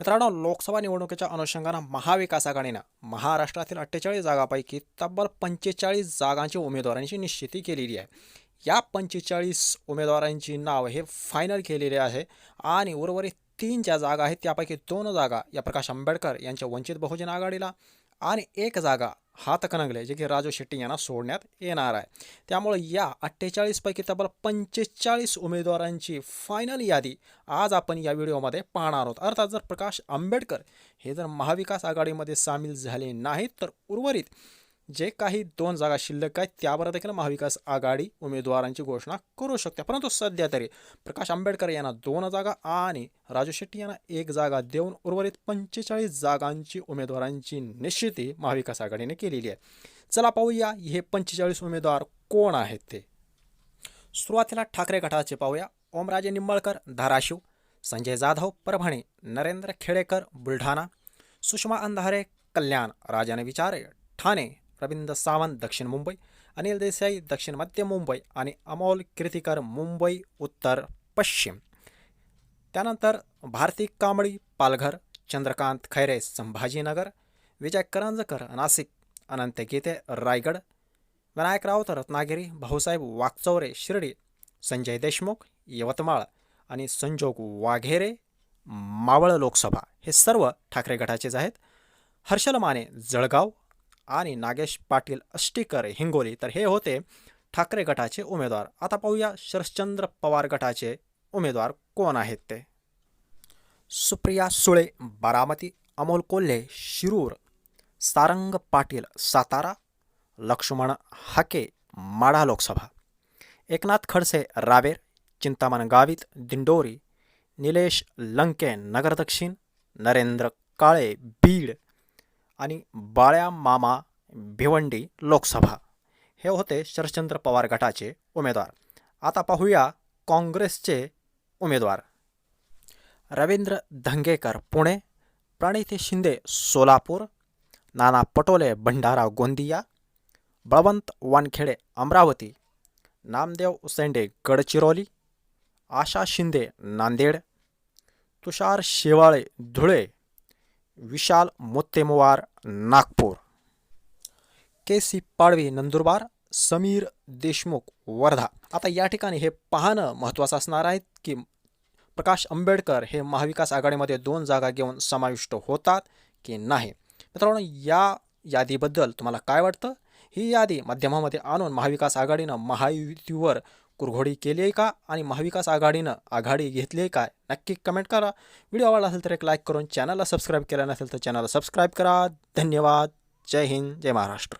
मित्रांनो लोकसभा निवडणुकीच्या अनुषंगानं महाविकास आघाडीनं महाराष्ट्रातील अठ्ठेचाळीस जागापैकी तब्बल पंचेचाळीस जागांची उमेदवारांची निश्चिती केलेली आहे. या पंचेचाळीस उमेदवारांची नाव हे फायनल केलेले आहे आणि उर्वरित तीन ज्या जागा आहेत त्यापैकी दोन जागा या प्रकाश आंबेडकर यांच्या वंचित बहुजन आघाडीला आणि एक जागा हातकणंगले जे की राजू शेट्टी यांना सोडण्यात येणार आहे. त्यामुळे या अठ्ठेचाळीसपैकी तब्बल पंचेचाळीस उमेदवारांची फायनल यादी आज आपण या व्हिडिओमध्ये पाहणार आहोत. अर्थात जर प्रकाश आंबेडकर हे जर महाविकास आघाडीमध्ये सामील झाले नाहीत तर उर्वरित जे काही दोन जागा शिल्लक आहेत त्यावर देखील महाविकास आघाडी उमेदवारांची घोषणा करू शकते. परंतु सध्या तरी प्रकाश आंबेडकर यांना दोन जागा आणि राजू शेट्टी यांना एक जागा देऊन उर्वरित पंचेचाळीस जागांची उमेदवारांची निश्चिती महाविकास आघाडीने केलेली आहे. चला पाहूया हे पंचेचाळीस उमेदवार कोण आहेत ते. सुरुवातीला ठाकरे गटाचे पाहूया. ओमराजे निंबाळकर धाराशिव. संजय जाधव परभणी. नरेंद्र खेडेकर बुलढाणा. सुषमा अंधारे कल्याण. राजाने विचारे ठाणे. रवींद्र सावंत दक्षिण मुंबई अनिल देसाई दक्षिण मध्य मुंबई आणि अमोल कीर्तिकर मुंबई उत्तर पश्चिम. त्यानंतर भारती कांबळी पालघर चंद्रकांत खैरे संभाजीनगर विजय करंजकर नाशिक अनंत गीते रायगड विनायक राऊत रत्नागिरी भाऊसाहेब वाकचौरे शिर्डी संजय देशमुख यवतमाळ आणि संजोग वाघेरे मावळ लोकसभा. हे सर्व ठाकरे गटाचेच आहेत. हर्षल माने जळगाव आणि नागेश पाटील अष्टीकर हिंगोली. तर हे होते ठाकरे गटाचे उमेदवार. आता पाहूया शरश्चंद्र पवार गटाचे उमेदवार कोण आहेत ते. सुप्रिया सुळे बारामती अमोल कोल्हे शिरूर सारंग पाटील सातारा लक्ष्मण हाके माढा लोकसभा. एकनाथ खडसे रावेर चिंतामण गावित दिंडोरी निलेश लंके नगर दक्षिण नरेंद्र काळे बीड आणि बाळ्या मामा भिवंडी लोकसभा हे होते शरश्चंद्र पवार गटाचे उमेदवार. आता पाहूया काँग्रेसचे उमेदवार. रवींद्र धंगेकर पुणे प्रणिती शिंदे सोलापूर नाना पटोले भंडारा गोंदिया बळवंत वानखेडे अमरावती नामदेव उसेंडे गडचिरोली आशा शिंदे नांदेड तुषार शेवाळे धुळे विशाल मोत्तेमवार नागपूर. के. सी. पाडवी नंदुरबार. समीर देशमुख वर्धा. आता या ठिकाणी हे पाहणं महत्त्वाचं असणार आहे की प्रकाश आंबेडकर हे महाविकास आघाडीमध्ये दोन जागा घेऊन समाविष्ट होतात की नाही? मित्रांनो या यादीबद्दल तुम्हाला काय वाटतं? ही यादी माध्यमामध्ये आणून महाविकास आघाडीनं महायुतीवर कुरघोडी केली आहे का आणि महाविकास आघाडीनं आघाडी घेतली आहे काय नक्की कमेंट करा. व्हिडिओ आवडला असेल तर एक लाईक करून चॅनलला सबस्क्राईब केलं नसेल तर चॅनलला सबस्क्राईब करा. धन्यवाद. जय हिंद. जय महाराष्ट्र.